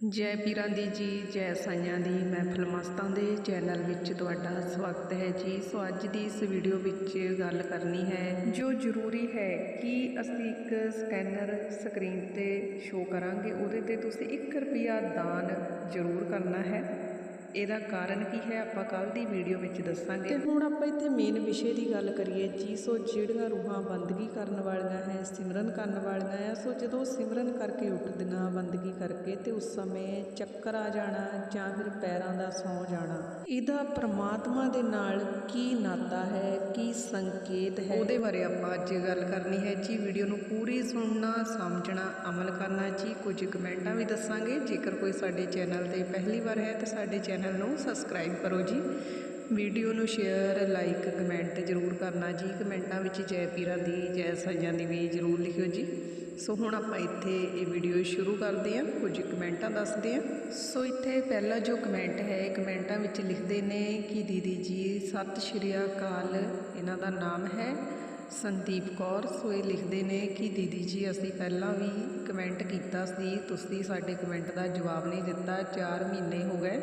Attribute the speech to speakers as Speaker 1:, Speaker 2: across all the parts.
Speaker 1: ਜੈ ਪੀਰਾਂ ਦੀ ਜੀ, ਜੈ ਸਾਈਆਂ ਦੀ। ਮਹਿਫਲ ਮਸਤਾਂ ਦੇ ਚੈਨਲ ਵਿੱਚ ਤੁਹਾਡਾ ਸਵਾਗਤ ਹੈ ਜੀ। ਸੋ ਅੱਜ ਦੀ ਇਸ ਵੀਡੀਓ ਵਿੱਚ ਗੱਲ ਕਰਨੀ ਹੈ, ਜੋ ਜ਼ਰੂਰੀ ਹੈ ਕਿ ਅਸੀਂ ਇੱਕ ਸਕੈਨਰ ਸਕਰੀਨ ਤੇ ਸ਼ੋ ਕਰਾਂਗੇ। ਉਹਦੇ ਤੇ ਤੁਸੀਂ 1 ਰੁਪਿਆ ਦਾਨ ਜ਼ਰੂਰ ਕਰਨਾ ਹੈ। ਇਹਦਾ ਕਾਰਨ ਕੀ ਹੈ ਆਪਾਂ ਕੱਲ ਦੀ ਵੀਡੀਓ ਵਿੱਚ ਦੱਸਾਂਗੇ। ਤੇ ਹੁਣ ਆਪਾਂ ਇੱਥੇ ਮੇਨ ਵਿਸ਼ੇ ਦੀ ਗੱਲ ਕਰੀਏ ਜੀ ਸੋ ਜਿਹੜੀਆਂ ਰੂਹਾਂ ਬੰਦਗੀ ਕਰਨ ਵਾਲੀਆਂ ਹੈ ਸਿਮਰਨ ਕਰਨ ਵਾਲੀਆਂ ਆ ਸੋ ਜਦੋਂ ਸਿਮਰਨ ਕਰਕੇ ਉੱਠਦੀਆਂ ਬੰਦਗੀ ਕਰਕੇ ਤੇ ਉਸ ਸਮੇਂ ਚੱਕਰ ਆ ਜਾਣਾ ਜਾਂ ਫਿਰ ਪੈਰਾਂ ਦਾ ਸੌ ਜਾਣਾ ਇਹਦਾ ਪ੍ਰਮਾਤਮਾ ਦੇ ਨਾਲ ਕੀ ਨਾਤਾ ਹੈ ਕੀ ਸੰਕੇਤ ਹੈ? ਉਹਦੇ ਬਾਰੇ ਆਪਾਂ ਅੱਜ ਗੱਲ ਕਰਨੀ ਹੈ ਜੀ। ਵੀਡੀਓ ਨੂੰ ਪੂਰੀ ਸੁਣਨਾ ਸਮਝਣਾ ਅਮਲ ਕਰਨਾ ਜੀ। ਕੁਝ ਕਮੈਂਟਾਂ ਵੀ ਦੱਸਾਂਗੇ। ਜੇਕਰ ਕੋਈ ਸਾਡੇ ਚੈਨਲ ਤੇ ਪਹਿਲੀ ਵਾਰ ਹੈ ਤਾਂ ਸਾਡੇ ਚੈਨਲ ਚੈਨਲ ਨੂੰ ਸਬਸਕ੍ਰਾਈਬ ਕਰੋ ਜੀ। ਵੀਡੀਓ ਨੂੰ ਸ਼ੇਅਰ ਲਾਈਕ ਕਮੈਂਟ ਜ਼ਰੂਰ ਕਰਨਾ ਜੀ। ਕਮੈਂਟਾਂ ਵਿੱਚ ਜੈ ਪੀਰਾਂ ਦੀ, ਜੈ ਸਾਈਆਂ ਦੀ ਵੀ ਜ਼ਰੂਰ ਲਿਖਿਓ ਜੀ। ਸੋ ਹੁਣ ਆਪਾਂ ਇੱਥੇ ਇਹ ਵੀਡੀਓ ਸ਼ੁਰੂ ਕਰਦੇ ਹਾਂ। ਕੁਝ ਕਮੈਂਟਾਂ ਦੱਸਦੇ ਹਾਂ। ਸੋ ਇੱਥੇ ਪਹਿਲਾ ਜੋ ਕਮੈਂਟ ਹੈ ਕਮੈਂਟਾਂ ਵਿੱਚ ਲਿਖਦੇ ਨੇ ਕਿ ਦੀਦੀ ਜੀ, ਸਤਿ ਸ਼੍ਰੀ ਅਕਾਲ। ਇਹਨਾਂ ਦਾ ਨਾਮ ਹੈ ਸੰਦੀਪ ਕੌਰ ਸੋ ਇਹ ਲਿਖਦੇ ਨੇ ਕਿ ਦੀਦੀ ਜੀ, ਅਸੀਂ ਪਹਿਲਾਂ ਵੀ ਕਮੈਂਟ ਕੀਤਾ ਸੀ, ਤੁਸੀਂ ਸਾਡੇ ਕਮੈਂਟ ਦਾ ਜਵਾਬ ਨਹੀਂ ਦਿੱਤਾ 4 ਮਹੀਨੇ ਹੋ ਗਏ।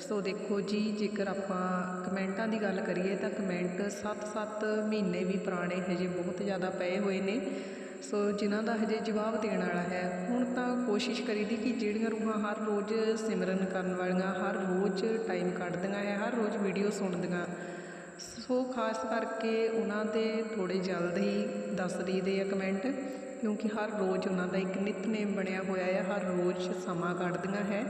Speaker 1: ਸੋ ਦੇਖੋ ਜੀ, ਜੇਕਰ ਆਪਾਂ ਕਮੈਂਟਾਂ ਦੀ ਗੱਲ ਕਰੀਏ ਤਾਂ ਕਮੈਂਟ 7-7 ਮਹੀਨੇ ਵੀ ਪੁਰਾਣੇ ਹਜੇ ਬਹੁਤ ਜ਼ਿਆਦਾ ਪਏ ਹੋਏ ਨੇ। ਸੋ ਜਿਨ੍ਹਾਂ ਦਾ ਹਜੇ ਜਵਾਬ ਦੇਣ ਵਾਲਾ ਹੈ, ਹੁਣ ਤਾਂ ਕੋਸ਼ਿਸ਼ ਕਰੀਦੀ ਕਿ ਜਿਹੜੀਆਂ ਰੂਹਾਂ ਹਰ ਰੋਜ਼ ਸਿਮਰਨ ਕਰਨ ਵਾਲੀਆਂ, ਹਰ ਰੋਜ਼ ਟਾਈਮ ਕੱਢਦੀਆਂ ਹੈ, ਹਰ ਰੋਜ਼ ਵੀਡੀਓ ਸੁਣਦੀਆਂ ਸੋ ਖਾਸ ਕਰਕੇ ਉਹਨਾਂ ਦੇ ਥੋੜੇ ਜਲਦ ਹੀ ਦੱਸ ਦਈਦੇ ਆ ਕਮੈਂਟ, ਕਿਉਂਕਿ ਹਰ ਰੋਜ਼ ਉਹਨਾਂ ਦਾ ਇੱਕ ਨਿਤਨੇਮ ਬਣਿਆ ਹੋਇਆ ਹੈ ਹਰ ਰੋਜ਼ ਸਮਾਂ ਕੱਢਦੀਆਂ ਹੈ।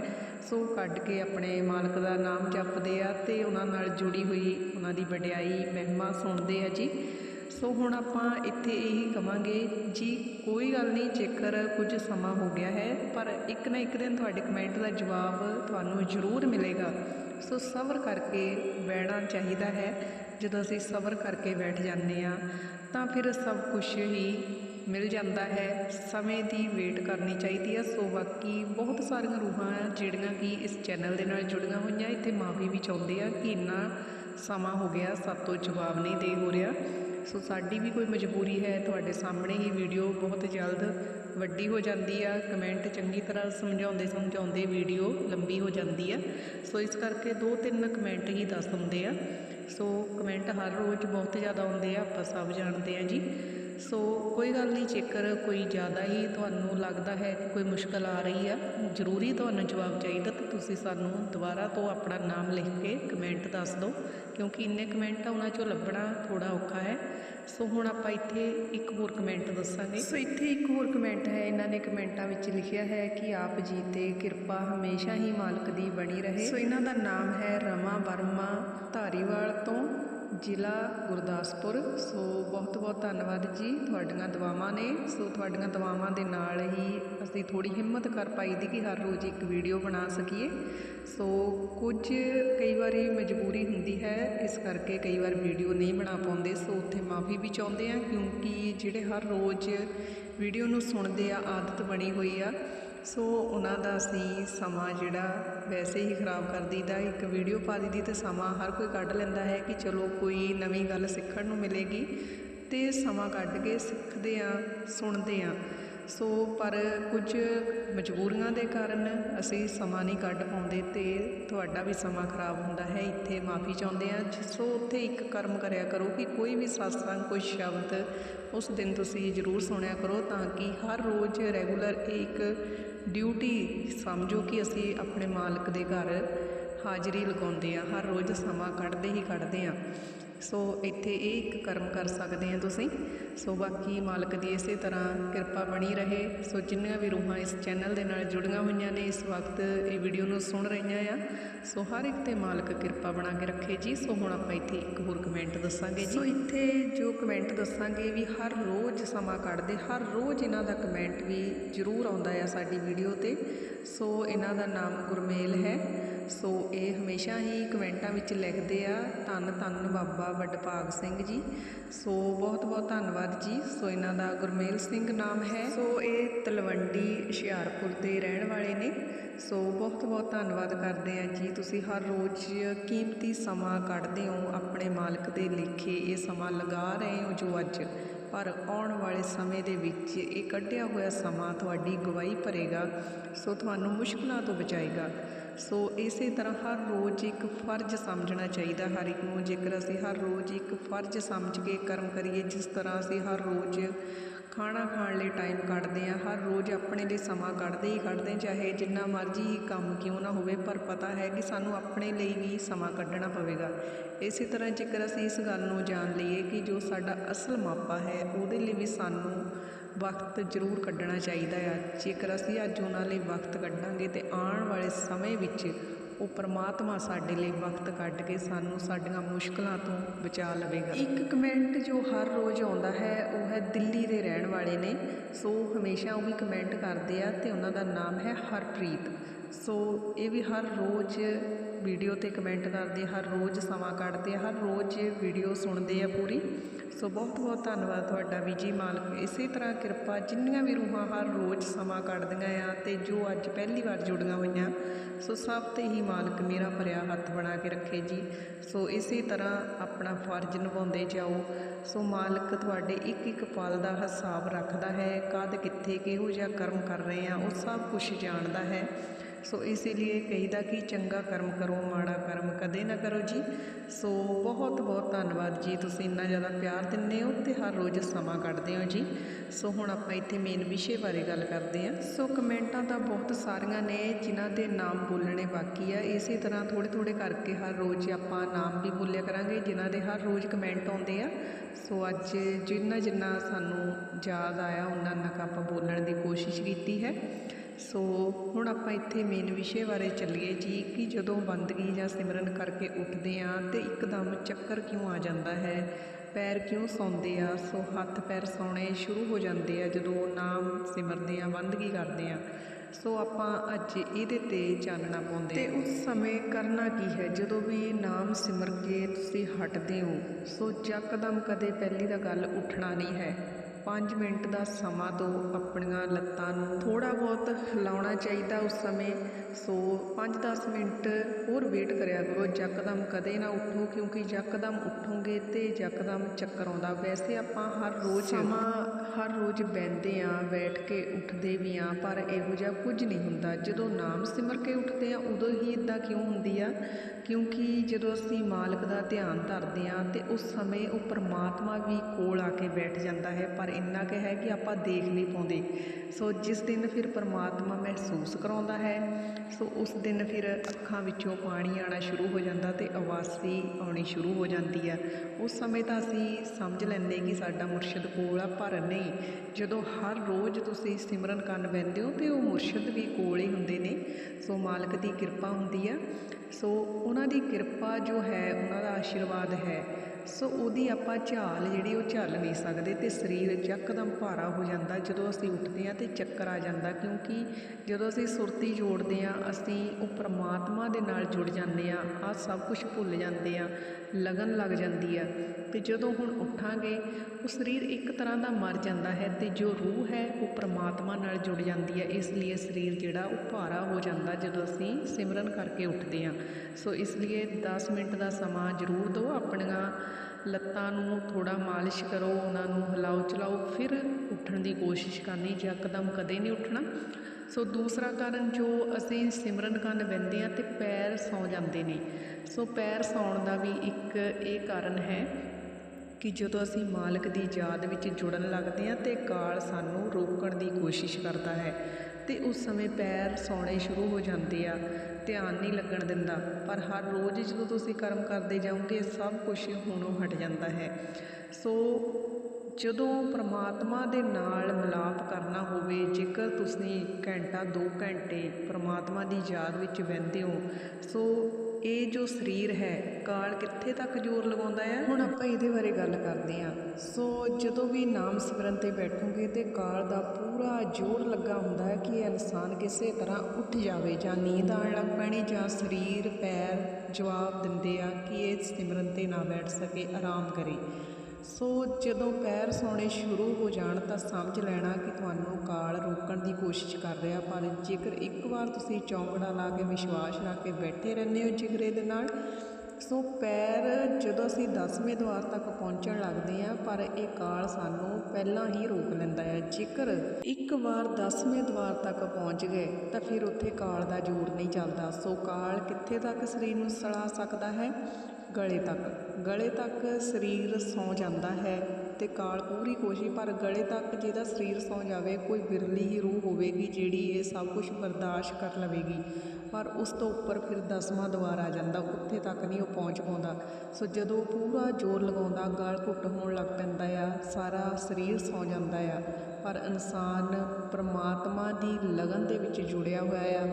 Speaker 1: ਸੋ ਕੱਢ ਕੇ ਆਪਣੇ ਮਾਲਕ ਦਾ ਨਾਮ ਜਪਦੇ ਆ ਤੇ ਉਹਨਾਂ ਨਾਲ ਜੁੜੀ ਹੋਈ ਉਹਨਾਂ ਦੀ ਵਡਿਆਈ ਮਹਿਮਾ ਸੁਣਦੇ ਆ ਜੀ। ਸੋ ਹੁਣ ਆਪਾਂ ਇੱਥੇ ਇਹੀ ਕਵਾਂਗੇ, ਜੀ ਕੋਈ ਗੱਲ ਨਹੀਂ, ਜੇਕਰ ਕੁਝ ਸਮਾਂ ਹੋ ਗਿਆ ਹੈ, ਪਰ ਇੱਕ ਨਾ ਇੱਕ ਦਿਨ ਤੁਹਾਡੇ ਕਮੈਂਟ ਦਾ ਜਵਾਬ ਤੁਹਾਨੂੰ ਜ਼ਰੂਰ ਮਿਲੇਗਾ। ਸੋ ਸਬਰ ਕਰਕੇ ਬੈਠਣਾ ਚਾਹੀਦਾ ਹੈ। ਜਦੋਂ ਅਸੀਂ ਸਬਰ ਕਰਕੇ ਬੈਠ ਜਾਂਦੇ ਆ ਤਾਂ ਫਿਰ ਸਭ ਕੁਝ ਹੀ ਮਿਲ ਜਾਂਦਾ ਹੈ। ਸਮੇਂ ਦੀ ਵੇਟ ਕਰਨੀ ਚਾਹੀਦੀ ਹੈ। ਸੋ ਬਾਕੀ ਬਹੁਤ ਸਾਰੀਆਂ ਰੂਹਾਂ ਜਿਹੜੀਆਂ ਕਿ ਇਸ ਚੈਨਲ ਦੇ ਨਾਲ ਜੁੜੀਆਂ ਹੋਈਆਂ। ਇੱਥੇ ਮਾਫੀ ਵੀ ਚਾਹੁੰਦੇ ਆ ਕਿ ਇੰਨਾ ਸਮਾਂ ਹੋ ਗਿਆ ਸਾਤੋਂ ਜਵਾਬ ਨਹੀਂ ਦੇ ਹੋ ਰਿਹਾ। ਸੋ ਸਾਡੀ ਵੀ ਕੋਈ ਮਜਬੂਰੀ ਹੈ, ਤੁਹਾਡੇ ਸਾਹਮਣੇ ਹੀ ਵੀਡੀਓ ਬਹੁਤ ਜਲਦ ਵੱਡੀ ਹੋ ਜਾਂਦੀ ਆ। ਕਮੈਂਟ ਚੰਗੀ ਤਰ੍ਹਾਂ ਸਮਝਾਉਂਦੇ ਸਮਝਾਉਂਦੇ ਵੀਡੀਓ ਲੰਬੀ ਹੋ ਜਾਂਦੀ ਆ। ਸੋ ਇਸ ਕਰਕੇ ਦੋ ਤਿੰਨ ਕਮੈਂਟ ਹੀ ਦੱਸ ਹੁੰਦੇ ਆ। ਸੋ ਕਮੈਂਟ ਹਰ ਰੋਜ਼ ਬਹੁਤ ਜ਼ਿਆਦਾ ਆਉਂਦੇ ਆ, ਆਪਾਂ ਸਭ ਜਾਣਦੇ ਆ ਜੀ। ਸੋ ਕੋਈ ਗੱਲ ਨਹੀਂ, ਜੇਕਰ ਕੋਈ ਜ਼ਿਆਦਾ ਹੀ ਤੁਹਾਨੂੰ ਲੱਗਦਾ ਹੈ ਕਿ ਕੋਈ ਮੁਸ਼ਕਲ ਆ ਰਹੀ ਆ, ਜ਼ਰੂਰੀ ਤੁਹਾਨੂੰ ਜਵਾਬ ਚਾਹੀਦਾ ਤਾਂ ਤੁਸੀਂ ਸਾਨੂੰ ਦੁਬਾਰਾ ਤੋਂ ਆਪਣਾ ਨਾਮ ਲਿਖ ਕੇ ਕਮੈਂਟ ਦੱਸ ਦਿਓ, ਕਿਉਂਕਿ ਇੰਨੇ ਕਮੈਂਟ ਆ ਉਹਨਾਂ ਚੋਂ ਲੱਭਣਾ ਥੋੜਾ ਔਖਾ ਹੈ। ਸੋ ਹੁਣ ਆਪਾਂ ਇੱਥੇ ਇੱਕ ਹੋਰ ਕਮੈਂਟ ਦੱਸਾਂਗੇ। ਸੋ ਇੱਥੇ ਇੱਕ ਹੋਰ ਕਮੈਂਟ ਹੈ, ਇਹਨਾਂ ਨੇ ਕਮੈਂਟਾਂ ਵਿੱਚ ਲਿਖਿਆ ਹੈ ਕਿ ਆਪ ਜੀ ਤੇ ਕਿਰਪਾ ਹਮੇਸ਼ਾ ਹੀ ਮਾਲਕ ਦੀ ਬਣੀ ਰਹੇ। ਸੋ ਇਹਨਾਂ ਦਾ ਨਾਮ ਹੈ ਰਮਾ ਵਰਮਾ ਧਾਰੀਵਾਲ ਤੋਂ। ਜ਼ਿਲ੍ਹਾ ਗੁਰਦਾਸਪੁਰ। ਸੋ ਬਹੁਤ ਬਹੁਤ ਧੰਨਵਾਦ ਜੀ ਤੁਹਾਡੀਆਂ ਦੁਆਵਾਂ ਨੇ। ਸੋ ਤੁਹਾਡੀਆਂ ਦੁਆਵਾਂ ਦੇ ਨਾਲ ਹੀ ਅਸੀਂ ਥੋੜੀ ਹਿੰਮਤ ਕਰ ਪਾਈ ਦੀ ਕਿ ਹਰ ਰੋਜ਼ ਇੱਕ ਵੀਡੀਓ ਬਣਾ ਸਕੀਏ। ਸੋ ਕੁਝ ਕਈ ਵਾਰੀ ਮਜਬੂਰੀ ਹੁੰਦੀ ਹੈ, ਇਸ ਕਰਕੇ ਕਈ ਵਾਰ ਵੀਡੀਓ ਨਹੀਂ ਬਣਾ ਪਾਉਂਦੇ। ਸੋ ਉੱਥੇ ਮਾਫੀ ਵੀ ਚਾਹੁੰਦੇ ਆ ਕਿਉਂਕਿ ਜਿਹੜੇ ਹਰ ਰੋਜ਼ ਵੀਡੀਓ ਨੂੰ ਸੁਣਦੇ ਆ, ਆਦਤ ਬਣੀ ਹੋਈ ਆ। ਸੋ ਉਹਨਾਂ ਦਾ ਅਸੀਂ ਸਮਾਂ ਜਿਹੜਾ ਵੈਸੇ ਹੀ ਖਰਾਬ ਕਰ ਦਈਦਾ, ਇੱਕ ਵੀਡੀਓ ਪਾ ਦਈਦੀ ਤੇ ਸਮਾਂ ਹਰ ਕੋਈ ਕੱਢ ਲੈਂਦਾ ਹੈ ਕਿ ਚਲੋ ਕੋਈ ਨਵੀਂ ਗੱਲ ਸਿੱਖਣ ਨੂੰ ਮਿਲੇਗੀ ਤੇ ਸਮਾਂ ਕੱਢ ਕੇ ਸਿੱਖਦੇ ਆ ਸੁਣਦੇ ਆ ਸੋ ਪਰ ਕੁਝ ਮਜਬੂਰੀਆਂ ਦੇ ਕਾਰਨ ਅਸੀਂ ਸਮਾਂ ਨਹੀਂ ਕੱਢ ਪਾਉਂਦੇ ਤੇ ਤੁਹਾਡਾ ਵੀ ਸਮਾਂ ਖਰਾਬ ਹੁੰਦਾ ਹੈ। ਇੱਥੇ ਮਾਫੀ ਚਾਹੁੰਦੇ ਆ ਸੋ ਉੱਥੇ ਇੱਕ ਕਰਮ ਕਰਿਆ ਕਰੋ ਕਿ ਕੋਈ ਵੀ ਸਤਸੰਗ, ਕੋਈ ਸ਼ਬਦ ਉਸ ਦਿਨ ਤੁਸੀਂ ਜ਼ਰੂਰ ਸੁਣਿਆ ਕਰੋ ਤਾਂ ਕਿ ਹਰ ਰੋਜ਼ ਰੈਗੂਲਰ ਇੱਕ ਡਿਊਟੀ ਸਮਝੋ ਕਿ ਅਸੀਂ ਆਪਣੇ ਮਾਲਕ ਦੇ ਘਰ ਹਾਜ਼ਰੀ ਲਗਾਉਂਦੇ ਆ ਹਰ ਰੋਜ਼ ਸਮਾਂ ਕੱਢਦੇ ਹੀ ਕੱਢਦੇ ਆ ਸੋ ਇੱਥੇ ਇਹ ਇੱਕ ਕਰਮ ਕਰ ਸਕਦੇ ਆ ਤੁਸੀਂ। ਸੋ ਬਾਕੀ ਮਾਲਕ ਦੀ ਇਸੇ ਤਰ੍ਹਾਂ ਕਿਰਪਾ ਬਣੀ ਰਹੇ। ਸੋ ਜਿੰਨੀਆਂ ਵੀ ਰੂਹਾਂ ਇਸ ਚੈਨਲ ਦੇ ਨਾਲ ਜੁੜੀਆਂ ਹੋਈਆਂ ਨੇ, ਇਸ ਵਕਤ ਇਹ ਵੀਡੀਓ ਨੂੰ ਸੁਣ ਰਹੀਆਂ ਆ। ਸੋ ਹਰ ਇੱਕ ਤੇ ਮਾਲਕ ਕਿਰਪਾ ਬਣਾ ਕੇ ਰੱਖੇ ਜੀ। ਸੋ ਹੁਣ ਆਪਾਂ ਇੱਥੇ ਇੱਕ ਹੋਰ ਕਮੈਂਟ ਦੱਸਾਂਗੇ ਜੀ। ਸੋ ਇੱਥੇ ਜੋ ਕਮੈਂਟ ਦੱਸਾਂਗੇ ਵੀ ਹਰ ਰੋਜ਼ ਸਮਾਂ ਕੱਢਦੇ, ਹਰ ਰੋਜ਼ ਇਹਨਾਂ ਦਾ ਕਮੈਂਟ ਵੀ ਜ਼ਰੂਰ ਆਉਂਦਾ ਆ ਸਾਡੀ ਵੀਡੀਓ ਤੇ। ਸੋ ਇਹਨਾਂ ਦਾ ਨਾਮ ਗੁਰਮੇਲ ਹੈ। ਹਮੇਸ਼ਾ ਹੀ ਕਮੈਂਟਾਂ ਵਿੱਚ ਲਿਖਦੇ ਆ, ਧੰਨ ਧੰਨ ਬਾਬਾ ਵਡਭਾਗ ਸਿੰਘ ਜੀ। ਸੋ ਬਹੁਤ ਬਹੁਤ ਧੰਨਵਾਦ ਜੀ। ਸੋ ਇਹਨਾਂ ਦਾ ਗੁਰਮੇਲ ਸਿੰਘ ਨਾਮ ਹੈ। ਸੋ ਇਹ ਤਲਵੰਡੀ ਹੁਸ਼ਿਆਰਪੁਰ ਦੇ ਰਹਿਣ ਵਾਲੇ ਨੇ। ਸੋ ਬਹੁਤ ਬਹੁਤ ਧੰਨਵਾਦ ਕਰਦੇ ਆ ਜੀ। ਤੁਸੀਂ ਹਰ ਰੋਜ਼ ਕੀਮਤੀ ਸਮਾਂ ਕੱਢਦੇ ਹੋ ਆਪਣੇ ਮਾਲਕ ਦੇ ਲੇਖੇ। ਇਹ ਸਮਾਂ ਲਗਾ ਰਹੇ ਹੋ ਜੋ ਅੱਜ। ਪਰ ਆਉਣ ਵਾਲੇ ਸਮੇਂ ਦੇ ਵਿੱਚ ਇਹ ਕੱਢਿਆ ਹੋਇਆ ਸਮਾਂ ਤੁਹਾਡੀ ਗਵਾਹੀ ਭਰੇਗਾ, ਸੋ ਤੁਹਾਨੂੰ ਮੁਸ਼ਕਲਾਂ ਤੋਂ ਬਚਾਏਗਾ। ਸੋ ਇਸੇ ਤਰ੍ਹਾਂ ਹਰ ਰੋਜ਼ ਇੱਕ ਫਰਜ਼ ਸਮਝਣਾ ਚਾਹੀਦਾ, ਹਰ ਇੱਕ ਨੂੰ ਜੇਕਰ ਅਸੀਂ ਹਰ ਰੋਜ਼ ਇੱਕ ਫਰਜ਼ ਸਮਝ ਕੇ ਕਰਮ ਕਰੀਏ, ਜਿਸ ਤਰ੍ਹਾਂ ਅਸੀਂ ਹਰ ਰੋਜ਼ ਖਾਣਾ ਖਾਣ ਲਈ ਟਾਈਮ ਕੱਢਦੇ ਹਾਂ ਹਰ ਰੋਜ਼ ਆਪਣੇ ਲਈ ਸਮਾਂ ਕੱਢਦੇ ਹੀ ਕੱਢਦੇ ਚਾਹੇ ਜਿੰਨਾ ਮਰਜ਼ੀ ਹੀ ਕੰਮ ਕਿਉਂ ਨਾ ਹੋਵੇ, ਪਰ ਪਤਾ ਹੈ ਕਿ ਸਾਨੂੰ ਆਪਣੇ ਲਈ ਵੀ ਸਮਾਂ ਕੱਢਣਾ ਪਵੇਗਾ। ਇਸੇ ਤਰ੍ਹਾਂ ਜੇਕਰ ਅਸੀਂ ਇਸ ਗੱਲ ਨੂੰ ਜਾਣ ਲਈਏ ਕਿ ਜੋ ਸਾਡਾ ਅਸਲ ਮਾਪਾ ਹੈ, ਉਹਦੇ ਲਈ ਵੀ ਸਾਨੂੰ ਵਕਤ ਜ਼ਰੂਰ ਕੱਢਣਾ ਚਾਹੀਦਾ ਆ। ਜੇਕਰ ਅਸੀਂ ਅੱਜ ਉਹਨਾਂ ਲਈ ਵਕਤ ਕੱਢਾਂਗੇ ਤੇ ਆਉਣ ਵਾਲੇ ਸਮੇਂ ਵਿੱਚ ਉਹ ਪ੍ਰਮਾਤਮਾ ਸਾਡੇ ਲਈ ਵਕਤ ਕੱਢ ਕੇ ਸਾਨੂੰ ਸਾਡੀਆਂ ਮੁਸ਼ਕਲਾਂ ਤੋਂ ਬਚਾ ਲਵੇਗਾ। ਇੱਕ ਕਮੈਂਟ ਜੋ ਹਰ ਰੋਜ਼ ਆਉਂਦਾ ਹੈ, ਉਹ ਹੈ ਦਿੱਲੀ ਦੇ ਰਹਿਣ ਵਾਲੇ ਨੇ। ਸੋ ਹਮੇਸ਼ਾ ਉਹ ਵੀ ਕਮੈਂਟ ਕਰਦੇ ਆ ਤੇ ਉਹਨਾਂ ਦਾ ਨਾਮ ਹੈ ਹਰਪ੍ਰੀਤ। ਸੋ ਇਹ ਵੀ ਹਰ ਰੋਜ਼ ਵੀਡੀਓ ਤੇ ਕਮੈਂਟ ਕਰਦੇ ਹਰ ਰੋਜ਼ ਸਮਾਂ ਕੱਢਦੇ ਹਰ ਰੋਜ਼ ਵੀਡੀਓ ਸੁਣਦੇ ਆ ਪੂਰੀ। ਸੋ ਬਹੁਤ ਬਹੁਤ ਧੰਨਵਾਦ ਤੁਹਾਡਾ ਵੀ ਜੀ ਮਾਲਕ, ਇਸੇ ਤਰ੍ਹਾਂ ਕਿਰਪਾ ਜਿੰਨੀਆਂ ਵੀ ਰੂਹਾਂ ਹਰ ਰੋਜ਼ ਸਮਾਂ ਕੱਢਦੀਆਂ ਆ ਤੇ ਜੋ ਅੱਜ ਪਹਿਲੀ ਵਾਰ ਜੁੜੀਆਂ ਹੋਈਆਂ, ਸੋ ਸਭ ਤੇ ਹੀ ਮਾਲਕ ਮੇਰਾ ਭਰਿਆ ਹੱਥ ਬਣਾ ਕੇ ਰੱਖੇ ਜੀ। ਸੋ ਇਸੇ ਤਰ੍ਹਾਂ ਆਪਣਾ ਫਰਜ਼ ਨਿਭਾਉਂਦੇ ਜਾਓ। ਸੋ ਮਾਲਕ ਤੁਹਾਡੇ ਇੱਕ ਇੱਕ ਪਲ ਦਾ ਹਿਸਾਬ ਰੱਖਦਾ ਹੈ, ਕਦ ਕਿੱਥੇ ਕਿਹੋ ਜਿਹਾ ਕਰਮ ਕਰ ਰਹੇ ਆ, ਉਹ ਸਭ ਕੁਝ ਜਾਣਦਾ ਹੈ। ਸੋ ਇਸੇ ਲਈ ਕਹੀਦਾ ਕਿ ਚੰਗਾ ਕਰਮ ਕਰੋ। ਮਾੜਾ ਕਰਮ ਕਦੇ ਨਾ ਕਰੋ ਜੀ। ਸੋ ਬਹੁਤ ਬਹੁਤ ਧੰਨਵਾਦ ਜੀ। ਤੁਸੀਂ ਇੰਨਾ ਜ਼ਿਆਦਾ ਪਿਆਰ ਦਿੰਦੇ ਹੋ ਤੇ ਹਰ ਰੋਜ਼ ਸਮਾਂ ਕੱਢਦੇ ਹੋ ਜੀ। ਸੋ ਹੁਣ ਆਪਾਂ ਇੱਥੇ ਮੇਨ ਵਿਸ਼ੇ ਬਾਰੇ ਗੱਲ ਕਰਦੇ ਹਾਂ। ਸੋ ਕਮੈਂਟਾਂ ਤਾਂ ਬਹੁਤ ਸਾਰੀਆਂ ਨੇ, ਜਿਨ੍ਹਾਂ ਦੇ ਨਾਮ ਬੋਲਣੇ ਬਾਕੀ ਆ। ਇਸੇ ਤਰ੍ਹਾਂ ਥੋੜੇ ਥੋੜੇ ਕਰਕੇ ਹਰ ਰੋਜ਼ ਆਪਾਂ ਨਾਮ ਵੀ ਬੋਲਿਆ ਕਰਾਂਗੇ, ਜਿਨ੍ਹਾਂ ਦੇ ਹਰ ਰੋਜ਼ ਕਮੈਂਟ ਆਉਂਦੇ ਆ। ਸੋ ਅੱਜ ਜਿੰਨਾ ਜਿੰਨਾ ਸਾਨੂੰ ਯਾਦ ਆਇਆ ਉਹਨਾਂ ਨਕ ਆਪਾਂ ਬੋਲਣ ਦੀ ਕੋਸ਼ਿਸ਼ ਕੀਤੀ ਹੈ। ਸੋ ਹੁਣ ਆਪਾਂ ਇੱਥੇ ਮੇਨ ਵਿਸ਼ੇ ਬਾਰੇ ਚੱਲੀਏ ਜੀ ਕਿ ਜਦੋਂ ਬੰਦਗੀ ਜਾਂ ਸਿਮਰਨ ਕਰਕੇ ਉੱਠਦੇ ਆ ਤੇ ਇੱਕਦਮ ਚੱਕਰ ਕਿਉਂ ਆ ਜਾਂਦਾ ਹੈ? ਪੈਰ ਕਿਉਂ ਸੌਂਦੇ ਆ? ਸੋ ਹੱਥ ਪੈਰ ਸੌਣੇ ਸ਼ੁਰੂ ਹੋ ਜਾਂਦੇ ਆ ਜਦੋਂ ਨਾਮ ਸਿਮਰਦੇ ਆ ਬੰਦਗੀ ਕਰਦੇ ਆ। ਸੋ ਆਪਾਂ ਅੱਜ ਇਹਦੇ ਤੇ ਚਾਨਣਾ ਪਾਉਂਦੇ ਤੇ ਉਸ ਸਮੇਂ ਕਰਨਾ ਕੀ ਹੈ? ਜਦੋਂ ਵੀ ਨਾਮ ਸਿਮਰ ਕੇ ਤੁਸੀਂ ਹਟਦੇ ਹੋ ਸੋ ਯਕਦਮ ਕਦੇ ਪਹਿਲੀ ਤਾਂ ਗੱਲ ਉੱਠਣਾ ਨਹੀਂ ਹੈ। 5 ਮਿੰਟ ਦਾ ਸਮਾਂ ਤੋਂ ਆਪਣੀਆਂ ਲੱਤਾਂ ਨੂੰ ਥੋੜਾ ਬਹੁਤ ਹਿਲਾਉਣਾ ਚਾਹੀਦਾ ਉਸ ਸਮੇਂ। ਸੋ 5-10 ਮਿੰਟ ਹੋਰ ਵੇਟ ਕਰਿਆ ਕਰੋ। ਯਕਦਮ ਕਦੇ ਨਾ ਉੱਠੋ ਕਿਉਂਕਿ ਯਕਦਮ ਉੱਠੋਗੇ ਤੇ ਯਕਦਮ ਚੱਕਰ ਆਉਂਦਾ। ਵੈਸੇ ਆਪਾਂ ਹਰ ਰੋਜ਼ ਸਮਾਂ ਹਰ ਰੋਜ਼ ਬੈੰਦੇ ਆ ਬੈਠ ਕੇ ਉੱਠਦੇ ਵੀ ਆ ਪਰ ਇਹੋ ਜਿਹਾ ਕੁਝ ਨਹੀਂ ਹੁੰਦਾ। ਜਦੋਂ ਨਾਮ ਸਿਮਰ ਕੇ ਉੱਠਦੇ ਆ ਉਦੋਂ ਹੀ ਇਦਾਂ ਕਿਉਂ ਹੁੰਦੀ ਆ? ਕਿਉਂਕਿ ਜਦੋਂ ਅਸੀਂ ਮਾਲਕ ਦਾ ਧਿਆਨ ਧਰਦੇ ਆ ਤੇ ਉਸ ਸਮੇਂ ਉਹ ਪ੍ਰਮਾਤਮਾ ਵੀ ਕੋਲ ਆ ਕੇ ਬੈਠ ਜਾਂਦਾ ਹੈ ਪਰ ਇੰਨਾ ਕਿ ਹੈ ਕਿ ਆਪਾਂ ਦੇਖ ਨਹੀਂ ਪਾਉਂਦੇ। ਸੋ ਜਿਸ ਦਿਨ ਫਿਰ ਪਰਮਾਤਮਾ ਮਹਿਸੂਸ ਕਰਾਉਂਦਾ ਹੈ, ਸੋ ਉਸ ਦਿਨ ਫਿਰ ਅੱਖਾਂ ਵਿੱਚੋਂ ਪਾਣੀ ਆਣਾ ਸ਼ੁਰੂ ਹੋ ਜਾਂਦਾ ਤੇ ਆਵਾਜ਼ੀ ਆਉਣੀ ਸ਼ੁਰੂ ਹੋ ਜਾਂਦੀ ਆ ਉਸ ਸਮੇਂ ਤਾਂ ਅਸੀਂ ਸਮਝ ਲੈਂਦੇ ਕਿ ਸਾਡਾ ਮੁਰਸ਼ਿਦ ਕੋਲ ਆ, ਪਰ ਨਹੀਂ। ਜਦੋਂ ਹਰ ਰੋਜ਼ ਤੁਸੀਂ ਸਿਮਰਨ ਕਰਨ ਬੈੰਦੇ ਹੋ ਤੇ ਉਹ ਮੁਰਸ਼ਿਦ ਵੀ ਕੋਲ ਹੀ ਹੁੰਦੇ ਨੇ। ਸੋ ਮਾਲਕ ਦੀ ਕਿਰਪਾ ਹੁੰਦੀ ਆ। ਸੋ ਉਹਨਾਂ ਦੀ ਕਿਰਪਾ ਜੋ ਹੈ, ਉਹਨਾਂ ਦਾ ਆਸ਼ੀਰਵਾਦ ਹੈ। ਸੋ ਉਹਦੀ ਆਪਾਂ ਝਾਲ ਜਿਹੜੀ ਉਹ ਝੱਲ ਨਹੀਂ ਸਕਦੇ ਤੇ ਸਰੀਰ ਯਕਦਮ ਭਾਰਾ ਹੋ ਜਾਂਦਾ ਜਦੋਂ ਅਸੀਂ ਉੱਠਦੇ ਹਾਂ ਤੇ ਚੱਕਰ ਆ ਜਾਂਦਾ, ਕਿਉਂਕਿ ਜਦੋਂ ਅਸੀਂ ਸੁਰਤੀ ਜੋੜਦੇ ਹਾਂ, ਅਸੀਂ ਉਹ ਪਰਮਾਤਮਾ ਦੇ ਨਾਲ ਜੁੜ ਜਾਂਦੇ ਹਾਂ ਆ ਸਭ ਕੁਝ ਭੁੱਲ ਜਾਂਦੇ ਹਾਂ, ਲਗਨ ਲੱਗ ਜਾਂਦੀ ਆ। ਤੇ ਜਦੋਂ ਹੁਣ ਉੱਠਾਂਗੇ, ਉਹ ਸਰੀਰ ਇੱਕ ਤਰ੍ਹਾਂ ਦਾ ਮਰ ਜਾਂਦਾ ਹੈ ਤੇ ਜੋ ਰੂਹ ਹੈ, ਉਹ ਪਰਮਾਤਮਾ ਨਾਲ ਜੁੜ ਜਾਂਦੀ ਹੈ। ਇਸ ਲਈ ਸਰੀਰ ਜਿਹੜਾ, ਉਹ ਭਾਰਾ ਹੋ ਜਾਂਦਾ ਜਦੋਂ ਅਸੀਂ ਸਿਮਰਨ ਕਰਕੇ ਉੱਠਦੇ ਹਾਂ। ਸੋ ਇਸ ਲਈ 10 ਮਿੰਟ ਦਾ ਸਮਾਂ ਜ਼ਰੂਰ ਦਿਓ ਆਪਣੀਆਂ ਲੱਤਾਂ ਨੂੰ ਥੋੜਾ ਮਾਲਿਸ਼ ਕਰੋ, ਉਹਨਾਂ ਨੂੰ ਹਿਲਾਓ, ਚਲਾਓ, ਫਿਰ ਉੱਠਣ ਦੀ ਕੋਸ਼ਿਸ਼ ਕਰਨੀ ਯਕਦਮ ਕਦੇ ਨਹੀਂ ਉੱਠਣਾ। ਸੋ ਦੂਸਰਾ ਕਾਰਨ ਜੋ ਅਸੀਂ ਸਿਮਰਨ ਕਰਨ ਬੈੰਦੇ ਆ ਤੇ ਪੈਰ ਸੌ ਜਾਂਦੇ ਨੇ। ਸੋ ਪੈਰ ਸੌਣ ਦਾ ਵੀ ਇੱਕ ਇਹ ਕਾਰਨ ਹੈ ਕਿ ਜਦੋਂ ਅਸੀਂ ਮਾਲਕ ਦੀ ਯਾਦ ਵਿੱਚ ਜੁੜਨ ਲੱਗਦੇ ਹਾਂ ਤੇ ਕਾਲ ਸਾਨੂੰ ਰੋਕਣ ਦੀ ਕੋਸ਼ਿਸ਼ ਕਰਦਾ ਹੈ। ਅਤੇ ਉਸ ਸਮੇਂ ਪੈਰ ਸੌਣੇ ਸ਼ੁਰੂ ਹੋ ਜਾਂਦੇ ਆ। ਧਿਆਨ ਨਹੀਂ ਲੱਗਣ ਦਿੰਦਾ। ਪਰ ਹਰ ਰੋਜ਼ ਜਦੋਂ ਤੁਸੀਂ ਕਰਮ ਕਰਦੇ ਜਾਓਗੇ, ਸਭ ਕੁਝ ਹੁਣੋਂ ਹਟ ਜਾਂਦਾ ਹੈ। ਸੋ ਜਦੋਂ ਪ੍ਰਮਾਤਮਾ ਦੇ ਨਾਲ ਮਿਲਾਪ ਕਰਨਾ ਹੋਵੇ, ਜੇਕਰ ਤੁਸੀਂ ਘੰਟਾ 2 ਘੰਟੇ ਪ੍ਰਮਾਤਮਾ ਦੀ ਯਾਦ ਵਿੱਚ ਬਹਿੰਦੇ ਹੋ, ਸੋ ਇਹ ਜੋ ਸਰੀਰ ਹੈ, ਕਾਲ ਕਿੱਥੇ ਤੱਕ ਜ਼ੋਰ ਲਗਾਉਂਦਾ ਹੈ? ਹੁਣ ਆਪਾਂ ਇਹਦੇ ਬਾਰੇ ਗੱਲ ਕਰਦੇ ਹਾਂ। ਸੋ ਜਦੋਂ ਵੀ ਨਾਮ ਸਿਮਰਨ ਤੇ ਬੈਠੋਗੇ ਤੇ ਕਾਲ ਦਾ ਪੂਰਾ ਜ਼ੋਰ ਲੱਗਾ ਹੁੰਦਾ ਹੈ ਕਿ ਇਨਸਾਨ ਕਿਸੇ ਤਰ੍ਹਾਂ ਉੱਠ ਜਾਵੇ ਜਾਂ ਨੀਂਦ ਆਉਣ ਲੱਗ ਪੈਣੀ ਜਾਂ ਸਰੀਰ, ਪੈਰ ਜਵਾਬ ਦਿੰਦੇ ਆ ਕਿ ਇਹ ਸਿਮਰਨ ਤੇ ਨਾ ਬੈਠ ਸਕੇ, ਆਰਾਮ ਕਰੇ। ਸੋ ਜਦੋਂ ਪੈਰ ਸੌਣੇ ਸ਼ੁਰੂ ਹੋ ਜਾਣ ਤਾਂ ਸਮਝ ਲੈਣਾ ਕਿ ਤੁਹਾਨੂੰ ਕਾਲ ਰੋਕਣ ਦੀ ਕੋਸ਼ਿਸ਼ ਕਰ ਰਿਹਾ, ਪਰ ਜੇਕਰ ਇੱਕ ਵਾਰ ਤੁਸੀਂ ਚੌਂਕੜਾ ਲਾ ਕੇ ਵਿਸ਼ਵਾਸ ਰੱਖ ਕੇ ਬੈਠੇ ਰਹਿੰਦੇ ਹੋ ਜਿਗਰੇ ਦੇ ਨਾਲ, ਸੋ ਪੈਰ ਜਦੋਂ ਅਸੀਂ 10ਵੇਂ ਦੁਆਰ ਤੱਕ ਪਹੁੰਚਣ ਲੱਗਦੇ ਆ ਪਰ ਇਹ ਕਾਲ ਸਾਨੂੰ ਪਹਿਲਾਂ ਹੀ ਰੋਕ ਲੈਂਦਾ ਹੈ। ਜੇਕਰ ਇੱਕ ਵਾਰ 10ਵੇਂ ਦੁਆਰ ਤੱਕ ਪਹੁੰਚ ਗਏ, ਤਾਂ ਫਿਰ ਉੱਥੇ ਕਾਲ ਦਾ ਜ਼ੋਰ ਨਹੀਂ ਚੱਲਦਾ। ਸੋ ਕਾਲ ਕਿੱਥੇ ਤੱਕ ਸਰੀਰ ਨੂੰ ਸੜਾ ਸਕਦਾ ਹੈ? ਗਲੇ ਤੱਕ। ਗਲੇ ਤੱਕ ਸਰੀਰ ਸੌਂ ਜਾਂਦਾ ਹੈ ਅਤੇ ਕਾਲ ਪੂਰੀ ਕੋਸ਼ਿਸ਼, ਪਰ ਗਲੇ ਤੱਕ ਜਿਹਦਾ ਸਰੀਰ ਸੌਂ ਜਾਵੇ, ਕੋਈ ਬਿਰਲੀ ਹੀ ਰੂਹ ਹੋਵੇਗੀ ਜਿਹੜੀ ਇਹ ਸਭ ਕੁਝ ਬਰਦਾਸ਼ਤ ਕਰ ਲਵੇਗੀ। ਪਰ ਉਸ ਤੋਂ ਉੱਪਰ ਫਿਰ ਦਸਵਾਂ ਦੁਆਰ ਆ ਜਾਂਦਾ, ਉੱਥੇ ਤੱਕ ਨਹੀਂ ਉਹ ਪਹੁੰਚ ਪਾਉਂਦਾ। ਸੋ ਜਦੋਂ ਪੂਰਾ ਜ਼ੋਰ ਲਗਾਉਂਦਾ, ਗਲ ਘੁੱਟ ਹੋਣ ਲੱਗ ਪੈਂਦਾ ਆ, ਸਾਰਾ ਸਰੀਰ ਸੌਂ ਜਾਂਦਾ ਆ। ਪਰ ਇਨਸਾਨ ਪਰਮਾਤਮਾ ਦੀ ਲਗਨ ਦੇ ਵਿੱਚ ਜੁੜਿਆ ਹੋਇਆ ਆ।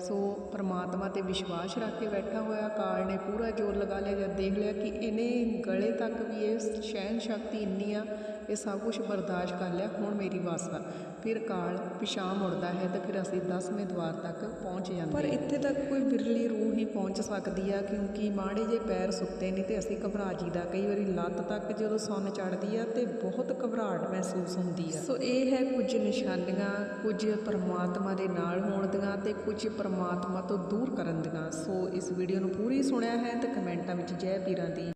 Speaker 1: ਸੋ ਪਰਮਾਤਮਾ ਤੇ ਵਿਸ਼ਵਾਸ ਰੱਖ ਕੇ ਬੈਠਾ ਹੋਇਆ, ਕਾਲ ਨੇ ਪੂਰਾ ਜ਼ੋਰ ਲਗਾ ਲਿਆ ਦੇਖ ਲਿਆ ਕਿ ਇਹਨੇ ਗਲੇ ਤੱਕ ਵੀ ਇਹ ਸਹਿਣ ਸ਼ਕਤੀ ਇੰਨੀ ਆ, ਇਹ ਸਭ ਕੁਝ ਬਰਦਾਸ਼ਤ ਕਰ ਲਿਆ, ਹੁਣ ਮੇਰੀ ਵਾਸਤਾ। ਫਿਰ ਕਾਲ ਪਿਛਾਂ ਮੁੜਦਾ ਹੈ ਤੇ ਫਿਰ ਅਸੀਂ 10ਵੇਂ ਦੁਆਰ ਤੱਕ ਪਹੁੰਚ ਜਾਂਦੇ ਪਰ ਇੱਥੇ ਤੱਕ ਕੋਈ ਬਿਰਲੀ ਰੂਹ ਹੀ ਪਹੁੰਚ ਸਕਦੀ ਆ ਕਿਉਂਕਿ ਮਾੜੇ ਜੇ ਪੈਰ ਸੁੱਤੇ ਨਹੀਂ ਤੇ ਅਸੀਂ ਘਬਰਾ ਜੀਦਾ ਕਈ ਵਾਰੀ ਲੱਤ ਤੱਕ ਜਦੋਂ ਸੁੰਨ ਚੜਦੀ ਆ ਤੇ ਬਹੁਤ ਘਬਰਾਹਟ ਮਹਿਸੂਸ ਹੁੰਦੀ ਆ। ਸੋ ਇਹ ਹੈ ਕੁਝ ਨਿਸ਼ਾਨੀਆਂ ਕੁਝ ਪਰਮਾਤਮਾ ਦੇ ਨਾਲ ਹੋਣ ਦੀਆਂ ਤੇ ਕੁਝ ਪਰਮਾਤਮਾ ਤੋਂ ਦੂਰ ਕਰਨ ਦੀਆਂ। ਸੋ ਇਸ ਵੀਡੀਓ ਨੂੰ ਪੂਰੀ ਸੁਣਿਆ ਹੈ ਤੇ ਕਮੈਂਟਾਂ ਵਿੱਚ ਜੈ ਪੀਰਾਂ ਦੀ